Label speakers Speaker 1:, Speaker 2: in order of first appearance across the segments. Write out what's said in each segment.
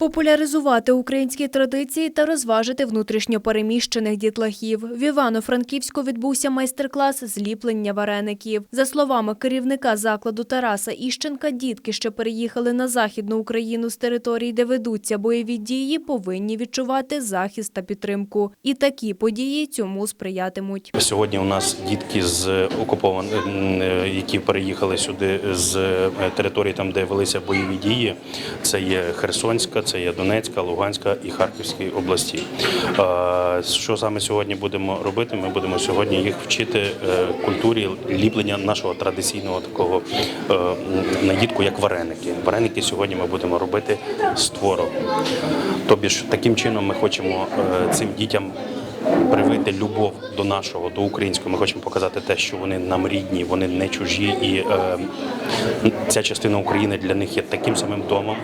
Speaker 1: Популяризувати українські традиції та розважити внутрішньопереміщених дітлахів. В Івано-Франківську відбувся майстер-клас зліплення вареників. За словами керівника закладу Тараса Іщенка, дітки, що переїхали на західну Україну з територій, де ведуться бойові дії, повинні відчувати захист та підтримку. І такі події цьому сприятимуть.
Speaker 2: Сьогодні у нас дітки з окупованих, які переїхали сюди з е, територій, там де велися бойові дії. Це є Херсонська, це є Донецька, Луганська і Харківська області. Е, Що саме сьогодні будемо робити? Ми будемо сьогодні їх вчити е, культурі ліплення нашого традиційного такого е, наїдку, як вареники. Вареники сьогодні ми будемо робити з творогу. Тобі ж таким чином ми хочемо цим дітям привити любов до нашого, до українського. Ми хочемо показати те, що вони нам рідні, вони не чужі, і е, ця частина України для них є таким самим домом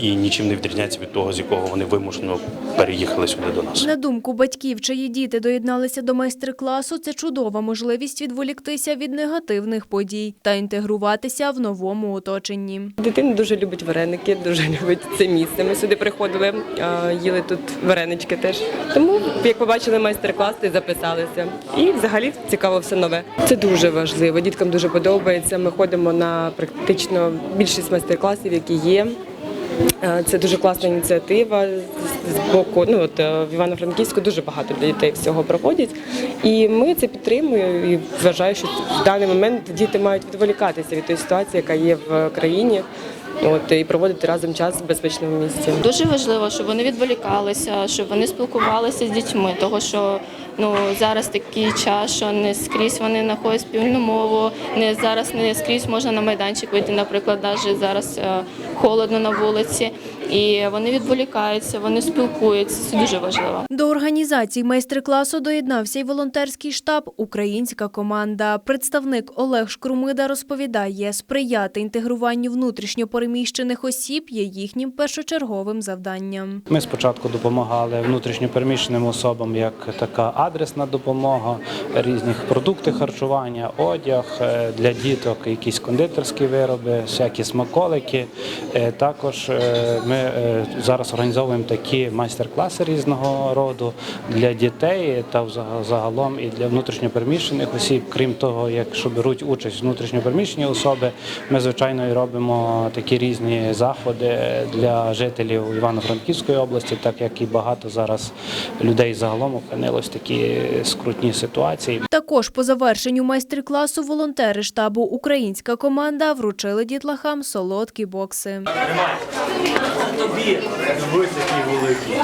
Speaker 2: і нічим не відрізняється від того, з якого вони вимушено переїхали сюди до нас.
Speaker 1: На думку батьків, чиї діти доєдналися до майстер-класу, це чудова можливість відволіктися від негативних подій та інтегруватися в новому оточенні.
Speaker 3: Дитина дуже любить вареники, дуже любить це місце. Ми сюди приходили, їли тут варенички теж. Тому, як побачили майстер-клас, і записалися. І взагалі цікаво все нове. Це дуже важливо. Діткам дуже подобається. Ми ходимо на практично більшість майстер-класів, які є. Е, Це дуже класна ініціатива з- з боку. Ну от е, в Івано-Франківську дуже багато дітей всього проходять. І ми це підтримуємо і вважаю, що в даний момент діти мають відволікатися від тої ситуації, яка є в країні. От і проводити разом час в безпечному місці.
Speaker 4: Дуже важливо, щоб вони відволікалися, щоб вони спілкувалися з дітьми, того що ну зараз такий час, що не скрізь вони знаходять спільну мову, не зараз не скрізь можна на майданчик вийти, наприклад, навіть зараз е, холодно на вулиці, і вони відволікаються, вони спілкуються. Це дуже важливо.
Speaker 1: До організації майстер-класу доєднався й волонтерський штаб Українська команда. Представник Олег Шкрумида розповідає, сприяти інтегруванню внутрішньопереміщених осіб є їхнім першочерговим завданням.
Speaker 5: Ми спочатку допомагали внутрішньопереміщеним особам як така адресна допомога, різні продукти харчування, одяг е, для діток, якісь кондитерські вироби, всякі смаколики. Е, Також е, ми е, зараз організовуємо такі майстер-класи різного роду для дітей та загалом і для внутрішньопереміщених осіб. Крім того, якщо беруть участь внутрішньопереміщені особи, ми звичайно і робимо такі різні заходи для жителів Івано-Франківської області, так як і багато зараз людей загалом опинилось в такі скрутні ситуації.
Speaker 1: Також по завершенню майстер-класу волонтери штабу Українська команда вручили дітлахам солодкі бокси
Speaker 6: тобі. Дивись, який великий.